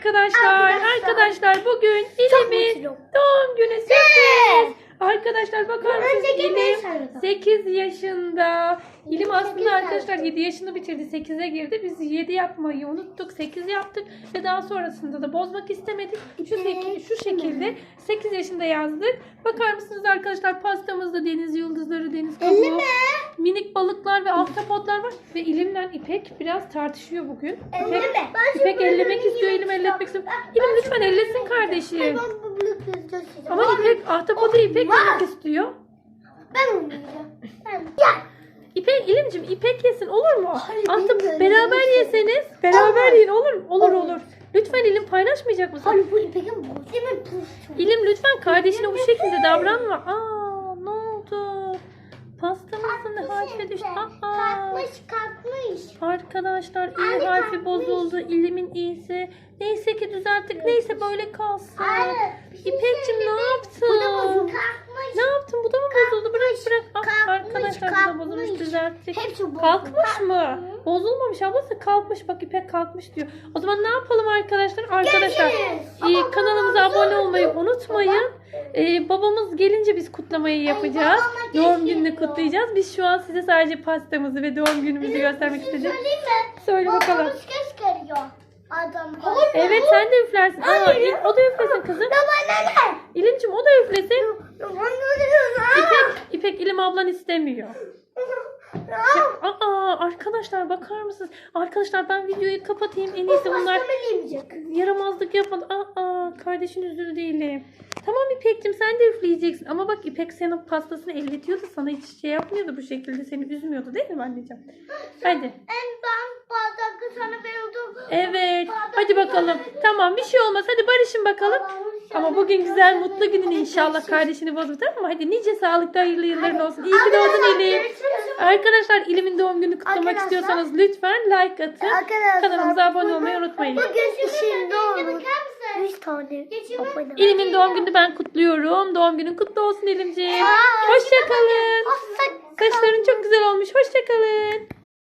arkadaşlar. Arkadaşlar. Arkadaşlar bugün mutluyum. doğum günü sürpriz. Arkadaşlar bakar mısınız sekiz İlim yaşındayım. 8 yaşında. İlim aslında arkadaşlar yaşındayım. 7 yaşını bitirdi 8'e girdi. Biz 7 yapmayı unuttuk 8 yaptık ve daha sonrasında da bozmak istemedik. Şu, şek- şu şekilde 8 yaşında yazdık. Bakar mısınız arkadaşlar pastamızda deniz yıldızları, deniz kabuğu, minik balıklar ve ahtapotlar var. Ve İlim'le İpek biraz tartışıyor bugün. İpek. İpek ellemek istiyor, İlim elletmek istiyor. İlim lütfen ellesin kardeşim. Ama İpek, ahtapotu İpek yemek istiyor. Ben oynayacağım. Ben. Gel. İpek, İlimcim İpek yesin olur mu? Hayır, bilmiyorum, beraber yeseniz beraber yiyin olur mu? Olur Olur. olur. Lütfen İlim paylaşmayacak mısın? Hayır bu İpek'in bu. Değil mi? Bu. İlim lütfen kardeşine bu şekilde davranma. Aa ne oldu? Pastamızın harfi düştü. Aa. Kalkmış kalkmış. Arkadaşlar i Anne, harfi kalkmış. bozuldu. İlimin iyisi. Neyse ki düzelttik. Neyse böyle kalsın. Şey İpekçim ne yaptın? Bu da bozuk. Kalkmış. Ne yaptın? Bu da mı bozuldu? Bırak bırak. Ah, kalkmış, arkadaşlar bu da kalkmış. bozulmuş düzelttik. Hepsi bozuk. Kalkmış mı? Bozulmamış ablası kalkmış. Bak İpek kalkmış diyor. O zaman ne yapalım arkadaşlar? Arkadaşlar Görüşürüz. e, kanalımıza abone olmayı unutmayın. E, babamız gelince biz kutlamayı yapacağız. babama Doğum gününü kutlayacağız. Biz şu an size sadece pastamızı ve doğum günümüzü göstermek istedik. Söyleyeyim mi? Söyle bakalım. Babamız keş geliyor. Adam. Evet sen de üflersin. Aa, İl- o da üflesin kızım. Baba ne? İlimcim o da üflesin. Baba? İpek, İpek İlim ablan istemiyor. Aa arkadaşlar bakar mısınız? Arkadaşlar ben videoyu kapatayım. En iyisi bunlar yaramazlık yapmadı. Aa kardeşin üzülü değilim. Tamam İpek'cim sen de üfleyeceksin. Ama bak İpek senin pastasını elletiyordu. Sana hiç şey yapmıyordu bu şekilde. Seni üzmüyordu değil mi anneciğim? Hadi. En ben bardağı sana verdim. Evet. Hadi bakalım. Tamam bir şey olmaz. Hadi barışın bakalım. Ama bugün güzel mutlu günün inşallah kardeşini bozdu tamam mı? Hadi nice sağlıklı hayırlı yılların olsun. İyi ki doğdun Elim. Arkadaşlar İlim'in doğum günü kutlamak Arkadaşlar- istiyorsanız lütfen like atın. Arkadaşlar, Kanalımıza abone olmayı unutmayın. Bugün işin doğru. 100 tane abone. İlim'in doğum gününü ben kutluyorum. Doğum günün kutlu olsun İlimciğim. Hoşçakalın. Hoşça Saçların çok güzel olmuş. Hoşçakalın.